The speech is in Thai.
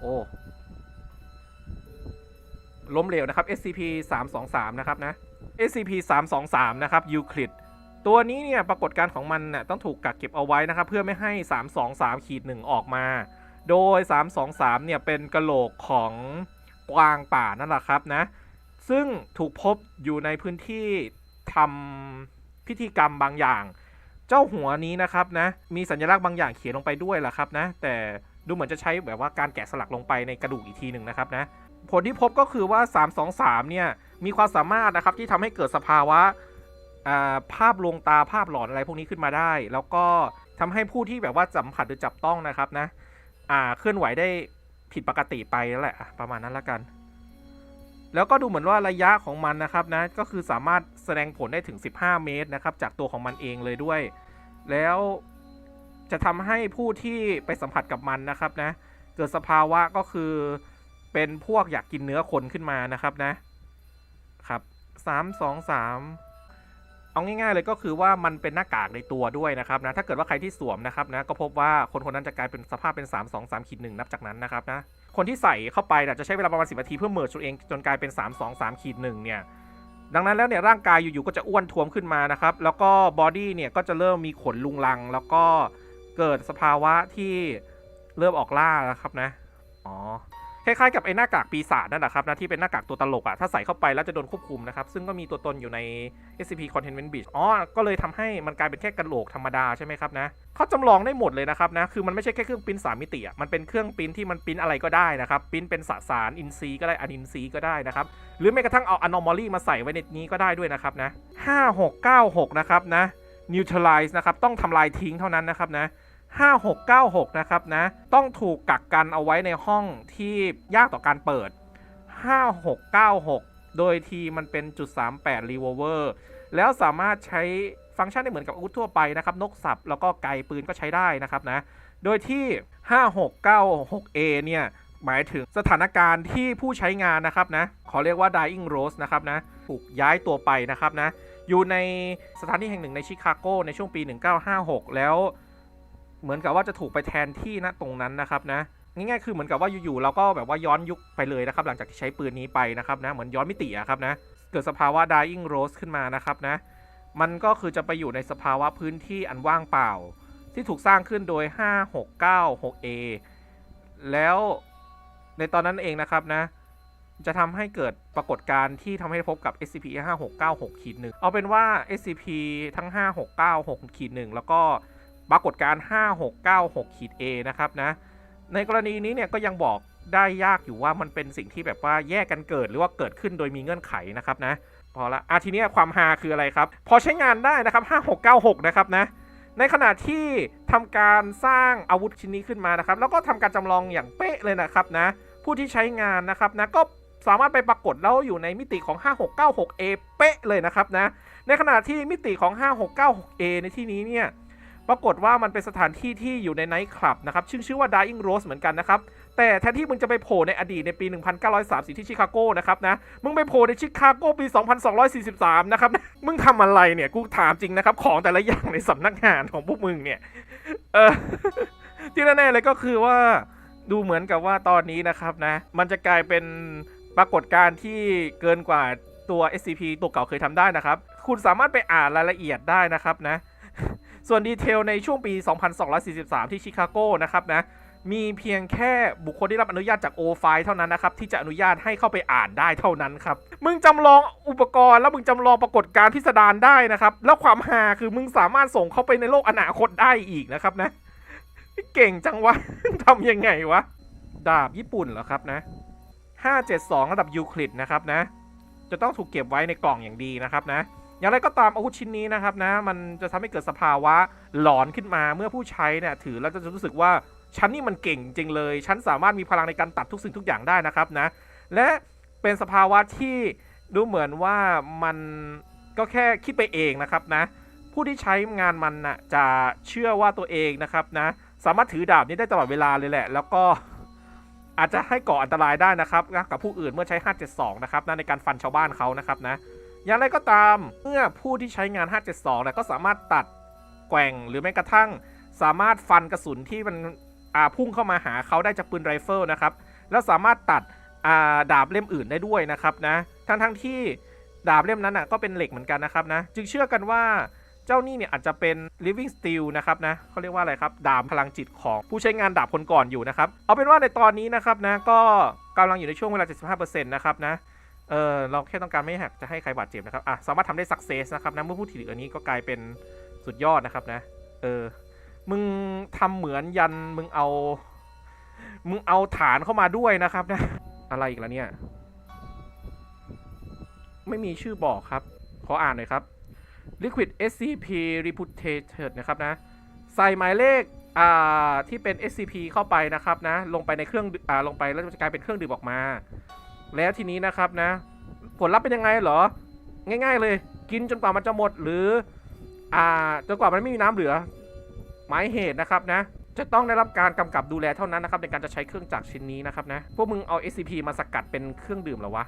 โอ้ล้มเหลวนะครับ SCP 323นะครับนะ SCP 323นะครับยูคลิดตัวนี้เนี่ยปรากฏการของมันน่ะต้องถูกกักเก็บเอาไว้นะครับ เพื่อไม่ให้ 323ขีดหนึ่งออกมา โดย 323เนี่ยเป็นกระโหลกของกวางป่านั่นแหละครับนะ ซึ่งถูกพบอยู่ในพื้นที่ทำพิธีกรรมบางอย่าง เจ้าหัวนี้นะครับนะ มีสัญลักษณ์บางอย่างเขียนลงไปด้วยแหละครับนะ แต่ ดูเหมือนจะใช้แบบว่าการแกะสลักลงไปในกระดูกอีกทีหนึ่งนะครับนะผลที่พบก็คือว่า 323 เนี่ยมีความสามารถนะครับที่ทำให้เกิดสภาวะภาพลวงตาภาพหลอนอะไรพวกนี้ขึ้นมาได้ แล้วก็ทำให้ผู้ที่แบบว่าสัมผัสหรือจับต้องนะครับนะเคลื่อนไหวได้ผิดปกติไปแล้วแหละอะประมาณนั้นละกัน แล้วก็ดูเหมือนว่าระยะของมันนะครับนะก็คือสามารถแสดงผลได้ถึง 15 เมตรนะครับจากตัวของมันเองเลยด้วย แล้ว จะทำให้ผู้ที่ไปสัมผัสกับมันนะครับนะ เกิดสภาวะก็คือเป็นพวกอยากกินเนื้อคนขึ้นมานะครับนะครับสามสองสามเอาง่ายๆเลยก็คือว่ามันเป็นหน้ากากในตัวด้วยนะครับนะ ถ้าเกิดว่าใครที่สวมนะครับนะ ก็พบว่าคนคนนั้นจะกลายเป็นสภาพเป็น 3 2 3ขีดหนึ่งนับจากนั้นนะครับนะ คนที่ใส่เข้าไปจะใช้เวลาประมาณ10นาทีเพื่อเมิร์จตัวเองจนกลายเป็น 3 2 3ขีดหนึ่งเนี่ย ดังนั้นแล้วเนี่ยร่างกายอยู่ๆก็จะอ้วนท้วมขึ้นมานะครับ แล้วก็บอดี้เนี่ยก็จะเริ่มมีขนลุงลัง แล้วก็ เกิดสภาวะที่เริ่มออกล่าแล้วครับนะ อ๋อ คล้ายๆกับไอ้หน้ากากปีศาจนั่นแหละครับนะที่เป็นหน้ากากตัวตลกอะถ้าใส่เข้าไปแล้วจะโดนควบคุมนะครับ ซึ่งก็มีตัวตนอยู่ใน SCP Containment Breach อ๋อ ก็เลยทำให้มันกลายเป็นแค่กระโหลกธรรมดาใช่ไหมครับนะเขาจำลองได้หมดเลยนะครับนะ คือมันไม่ใช่แค่เครื่องปริ้นสามมิติอะมันเป็นเครื่องปริ้นที่มันปริ้นอะไรก็ได้นะครับปริ้นเป็นสสารอินทรีย์ก็ได้อนินทรีย์ก็ได้นะครับ หรือแม้กระทั่งเอา anomaly มาใส่ไว้ในนี้ก็ได้ด้วยนะครับนะ5696นะครับนะ neutralize นะครับต้องทำลายทิ้งเท่านั้นนะครับนะ 5696 นะครับนะ ต้องถูกกักกันเอาไว้ในห้องที่ยากต่อการเปิด 5696 โดยทีมันเป็นจุด38 revolver แล้วสามารถใช้ฟังก์ชันได้เหมือนกับอาวุธทั่วไปนะครับ นกสับ แล้วก็ไกปืนก็ใช้ได้นะครับนะ โดยที่ 5696A เนี่ย หมายถึงสถานการณ์ที่ผู้ใช้งานนะครับนะ ขอเรียกว่า dying rose นะครับนะ ถูกย้ายตัวไปนะครับนะ อยู่ในสถานที่แห่งหนึ่งในชิคาโกในช่วงปี 1956 แล้ว เหมือนกับว่าจะถูกไปแทนที่ณตรงนั้นนะครับนะง่ายๆคือเหมือนกับว่าอยู่ๆเราก็แบบว่าย้อนยุคไปเลยนะครับ หลังจากที่ใช้ปืนนี้ไปนะครับนะเหมือนย้อนมิติอะครับนะเกิดสภาวะ dying rose ขึ้นมานะครับนะมันก็คือจะไปอยู่ในสภาวะพื้นที่อันว่างเปล่า ที่ถูกสร้างขึ้นโดย 5696A แล้วในตอนนั้นเองนะครับนะจะทำให้เกิดปรากฏการณ์ที่ทำให้พบกับ SCP 5696ขีดหนึ่งเอาเป็นว่า SCP ทั้ง 5696ขีดหนึ่งแล้วก็ ปรากฏการ 5696ขีด A นะครับนะ ในกรณีนี้เนี่ยก็ยังบอกได้ยากอยู่ว่ามันเป็นสิ่งที่แบบว่าแยกกันเกิดหรือว่าเกิดขึ้นโดยมีเงื่อนไขนะครับนะ พอละอะทีนี้ความฮาคืออะไรครับ พอใช้งานได้นะครับ 5696 นะครับนะ ในขณะที่ทำการสร้างอาวุธชิ้นนี้ขึ้นมานะครับ แล้วก็ทำการจำลองอย่างเป๊ะเลยนะครับนะ ผู้ที่ใช้งานนะครับนะก็สามารถไปปรากฏแล้วอยู่ในมิติของ 5696A เป๊ะเลยนะครับนะ ในขณะที่มิติของ 5696A ในที่นี้เนี่ย ปรากฏว่ามันเป็นสถานที่ที่อยู่ในไนท์คลับนะครับชื่อชื่อว่า Dying Rose เหมือนกันนะครับ แต่แทนที่มึงจะไปโผล่ในอดีตในปี 1930 ที่ชิคาโกนะครับนะ มึงไปโผล่ในชิคาโกปี 2243 นะครับ มึงทำอะไรเนี่ย กูถามจริงนะครับ ของแต่ละอย่างในสำนักงานของพวกมึงเนี่ย เออที่แน่ๆเลยก็คือว่าดูเหมือนกับว่าตอนนี้นะครับนะ มันจะกลายเป็นปรากฏการณ์ที่เกินกว่าตัว SCP ตัวเก่าเคยทำได้นะครับ คุณสามารถไปอ่านรายละเอียดได้นะครับนะ ส่วนดีเทลในช่วงปี 2243 ที่ชิคาโกนะครับนะมีเพียงแค่บุคคลที่รับอนุญาตจากโอไฟเท่านั้นนะครับ ที่จะอนุญาตให้เข้าไปอ่านได้เท่านั้นครับ มึงจำลองอุปกรณ์แล้วมึงจำลองปรากฏการณ์พิสดารได้นะครับ แล้วความฮาคือมึงสามารถส่งเข้าไปในโลกอนาคตได้อีกนะครับนะ เก่งจังวะทำยังไงวะ ดาบญี่ปุ่นเหรอครับนะ 572 ระดับยูคลิดนะครับนะ จะต้องถูกเก็บไว้ในกล่องอย่างดีนะครับนะ อย่างไรก็ตามอาวุธชิ้นนี้นะครับนะมันจะทำให้เกิดสภาวะหลอนขึ้นมาเมื่อผู้ใช้เนี่ยถือแล้วจะรู้สึกว่าฉันนี่มันเก่งจริงเลย ฉันสามารถมีพลังในการตัดทุกสิ่งทุกอย่างได้นะครับนะ และเป็นสภาวะที่ดูเหมือนว่ามันก็แค่คิดไปเองนะครับนะ ผู้ที่ใช้งานมันน่ะจะเชื่อว่าตัวเองนะครับนะ สามารถถือดาบนี้ได้ตลอดเวลาเลยแหละ แล้วก็อาจจะให้ก่ออันตรายได้นะครับนะกับผู้อื่นเมื่อใช้ 572 นะครับนะในการฟันชาวบ้านเขานะครับนะ อย่างไรก็ตามเมื่อผู้ที่ใช้งาน 572นี่ก็สามารถตัดแกว่งหรือแม้กระทั่ง สามารถฟันกระสุนที่มันพุ่งเข้ามาหาเขาได้จากปืนไรเฟิลนะครับ แล้วสามารถตัดาดาบเล่มอื่นได้ด้วยนะครับนะทั้งทั้งที่ดาบเล่มนั้นอะก็เป็นเหล็กเหมือนกันนะครับนะจึงเชื่อกันว่าเจ้านี่เนี่ยอาจจะเป็น living steel นะครับนะเขาเรียกว่าอะไรครับ ดาบพลังจิตของผู้ใช้งานดาบคนก่อนอยู่นะครับ เอาเป็นว่าในตอนนี้นะครับนะก็กำลังอยู่ในช่วงเวลา 75%นะครับนะ เออเราแค่ต้องการไม่อยากจะให้ใครบาดเจ็บนะครับ อะ สามารถทำได้ success นะครับนะ เมื่อพูดถึงอันนี้ก็กลายเป็นสุดยอดนะครับนะ เออ มึงทำเหมือนยันมึงเอา มึงเอาฐานเข้ามาด้วยนะครับนะ อะไรอีกแล้วเนี่ย ไม่มีชื่อบอกครับ ขออ่านหน่อยครับ Liquid SCP Reputed นะครับนะ ใส่หมายเลขอ่าที่เป็น SCP เข้าไปนะครับนะ ลงไปในเครื่องอ่าลงไปแล้วจะกลายเป็นเครื่องดื่มออกมา แล้วทีนี้นะครับนะ ผลลัพธ์เป็นยังไงเหรอ ง่าย ๆ เลย กินจนกว่ามันจะหมดหรือ อ่าจนกว่ามันไม่มีน้ำเหลือ หมายเหตุนะครับนะ จะต้องได้รับการกำกับดูแลเท่านั้นนะครับในการจะใช้เครื่องจักรชิ้นนี้นะครับนะพวกมึงเอา SCP มาสกัดเป็นเครื่องดื่มเหรอวะ